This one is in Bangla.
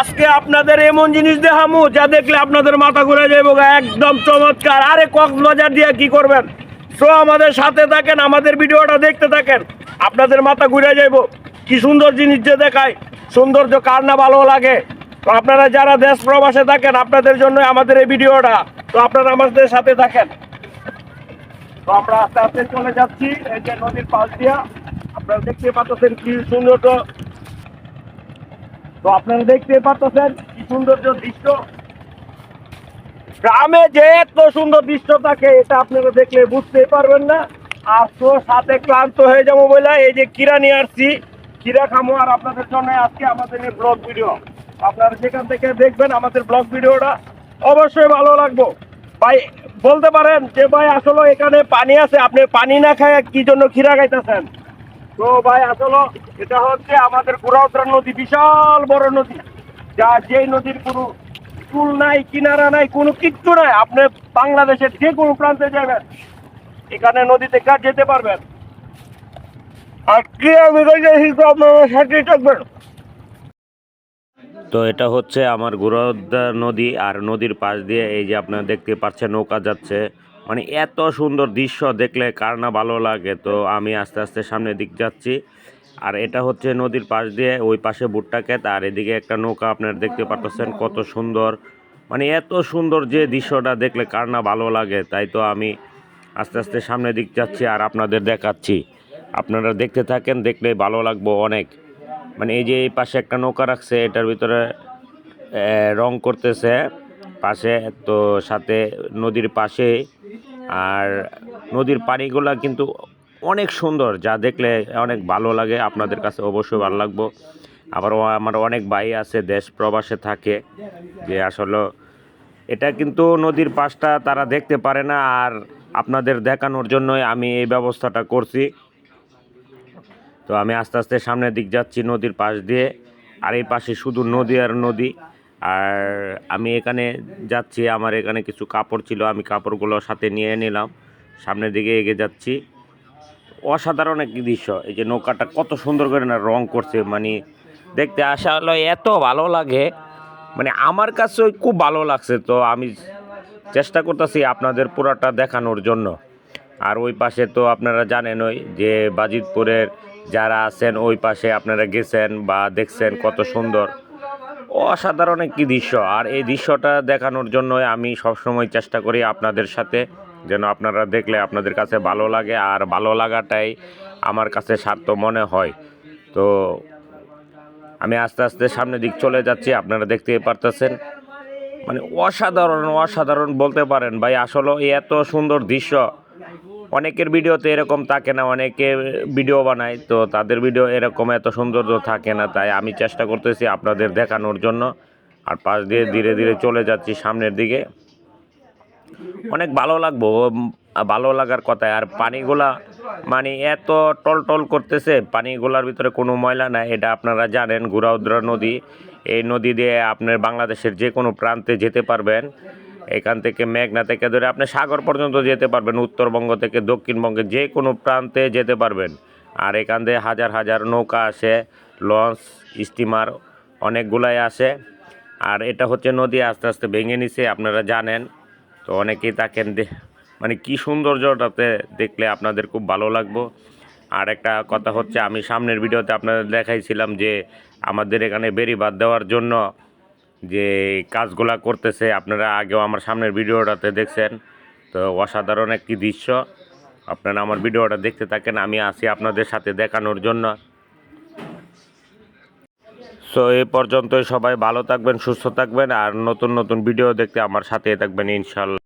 আজকে আপনাদের এমন জিনিস দেখামু, যা দেখলে আপনাদের মাথা ঘুরে যাইব একদম চমৎকার। আরে কক্সবাজার দিয়ে কি করবেন? সো আমাদের সাথে থাকেন, আমাদের ভিডিওটা দেখতে থাকেন, আপনাদের মাথা ঘুরে যাইব। কি সুন্দর জিনিস যে দেখায়, সৌন্দর্য কার না ভালো লাগে। তো আপনারা যারা দেশ প্রবাসে থাকেন, আপনাদের জন্য আমাদের এই ভিডিওটা, তো আপনারা আমাদের সাথে থাকেন। তো আমরা আস্তে আস্তে চলে যাচ্ছি, এই যে নদীর পাশ দিয়া। আপনারা দেখতে পাচ্ছেন কি সুন্দর তো আপনারা দেখতে পাচ্ছেন কি সৌন্দর্য দৃশ্য। গ্রামে যে এত সুন্দর দৃশ্য থাকে, এটা আপনারা দেখলে বুঝতেই পারবেন না। আর তো সাথে ক্লান্ত হয়ে যাব বলে এই যে কিরা নিয়ে আসছি। কিরা খামো আর আপনাদের জন্য আজকে আমাদের এই ব্লগ ভিডিও আপনারা যেখান থেকে দেখবেন আমাদের ব্লগ ভিডিওটা অবশ্যই ভালো লাগবো। ভাই, বলতে পারেন যে ভাই, আসলে এখানে পানি আছে। আপনি পানি না খায় কি জন্য খিরা খাইতেছেন? তো ভাই আসলে এটা হচ্ছে আমাদের গুড়াউত্রা নদী বিশাল বড় নদী যা যেই নদীর কোনো চুল নাই কিনারা নাই কোনো কিচ্ছু নাই। আপনি বাংলাদেশের যে কোনো প্রান্তে যাবেন এখানে নদীতে কাজ যেতে পারবেন? আর কি আমি তো আপনার সাথেই থাকবেন? তো এটা হচ্ছে আমার গুরদ্দা নদী আর নদীর পাশ দিয়ে এই যে আপনারা দেখতে পাচ্ছেন নৌকা যাচ্ছে। মানে এত সুন্দর দৃশ্য দেখলে কার না ভালো লাগে? তো আমি আস্তে আস্তে সামনের দিক যাচ্ছি। আর এটা হচ্ছে নদীর পাশ দিয়ে ওই পাশে ভুট্টা ক্ষেত, আর এদিকে একটা নৌকা আপনারা দেখতে পাচ্ছেন কত সুন্দর। মানে এত সুন্দর যে দৃশ্যটা দেখলে কার না ভালো লাগে, তাই তো আমি আস্তে আস্তে সামনের দিক যাচ্ছি আর আপনাদের দেখাচ্ছি। আপনারা দেখতে থাকেন, দেখলে ভালো লাগবো অনেক। মানে এই যে এই পাশে একটা নৌকা রাখছে, এটার ভিতরে রং করতেছে। পাশে, তো সাথে নদীর পাশে। আর নদীর পানিগুলা কিন্তু অনেক সুন্দর, যা দেখলে অনেক ভালো লাগে। আপনাদের কাছে অবশ্যই ভালো লাগবো। আবার আমার অনেক ভাই আছে, দেশ প্রবাসে থাকে, যে আসলে এটা কিন্তু নদীর পাশটা তারা দেখতে পারে না। আর আপনাদের দেখানোর জন্যই আমি এই ব্যবস্থাটা করছি। তো আমি আস্তে আস্তে সামনের দিক যাচ্ছি নদীর পাশ দিয়ে। আর এই পাশে শুধু নদী আর নদী। আর আমি এখানে যাচ্ছি, আমার এখানে কিছু কাপড় ছিল, আমি কাপড়গুলো সাথে নিয়ে নিলাম। সামনের দিকে এগিয়ে যাচ্ছি। অসাধারণ একটি দৃশ্য, এই যে নৌকাটা কত সুন্দর করে না রং করছে মানে দেখতে আসা হলো এত ভালো লাগে। মানে আমার কাছে খুব ভালো লাগছে, তো আমি চেষ্টা করতেছি আপনাদের পুরাটা দেখানোর জন্য। আর ওই পাশে তো আপনারা জানেন ওই যে বাজিতপুরের যারা আছেন, ওই পাশে আপনারা গেছেন বা দেখছেন কত সুন্দর। অসাধারণ একটি দৃশ্য। আর এই দৃশ্যটা দেখানোর জন্য আমি সবসময় চেষ্টা করি আপনাদের সাথে, যেন আপনারা দেখলে আপনাদের কাছে ভালো লাগে, আর ভালো লাগাটাই আমার কাছে স্বার্থ মনে হয়। তো আমি আস্তে আস্তে সামনের দিক চলে যাচ্ছি, আপনারা দেখতেই পারতেছেন। মানে অসাধারণ অসাধারণ বলতে পারেন ভাই, আসলে এত সুন্দর দৃশ্য অনেকের ভিডিওতে এরকম থাকে না, অনেকে ভিডিও বানায়, তো তাদের ভিডিও এরকম এত সৌন্দর্য থাকে না, তাই আমি চেষ্টা করতেছি আপনাদের দেখানোর জন্য। আর পাশ দিয়ে ধীরে ধীরে চলে যাচ্ছি সামনের দিকে। অনেক ভালো লাগবো ভালো লাগার কথা। আর পানিগুলা মানে এত টল টল করতেছে, পানিগুলার ভিতরে কোনো ময়লা নাই, এটা আপনারা জানেন, গুড়াউদ্রা নদী। এই নদী দিয়ে আপনার বাংলাদেশের যে কোনো প্রান্তে যেতে পারবেন। এখান থেকে মেঘনা থেকে ধরে আপনি সাগর পর্যন্ত যেতে পারবেন, উত্তরবঙ্গ থেকে দক্ষিণবঙ্গে যে কোনো প্রান্তে যেতে পারবেন। আর এখান থেকে হাজার হাজার নৌকা আসে, লঞ্চ, স্টিমার অনেকগুলাই আসে। আর এটা হচ্ছে নদী আস্তে আস্তে ভেঙে নিছে, আপনারা জানেন। তো অনেকেই তাকেন দে- মানে কী সৌন্দর্যটাতে দেখলে আপনাদের খুব ভালো লাগবো। আর একটা কথা হচ্ছে, আমি সামনের ভিডিওতে আপনাদের দেখাইছিলাম যে আমাদের এখানে বেরি বাদ দেওয়ার জন্য যে কাজগুলা করতেছে, আপনারা আগেও আমার সামনের ভিডিওটাতে দেখছেন। তো অসাধারণ একটি দৃশ্য। আপনারা আমার ভিডিওটা দেখতে থাকেন, আমি আসি আপনাদের সাথে দেখানোর জন্য। সো এ পর্যন্তই, সবাই ভালো থাকবেন, সুস্থ থাকবেন, আর নতুন নতুন ভিডিও দেখতে আমার সাথে থাকবেন, ইনশাল্লাহ।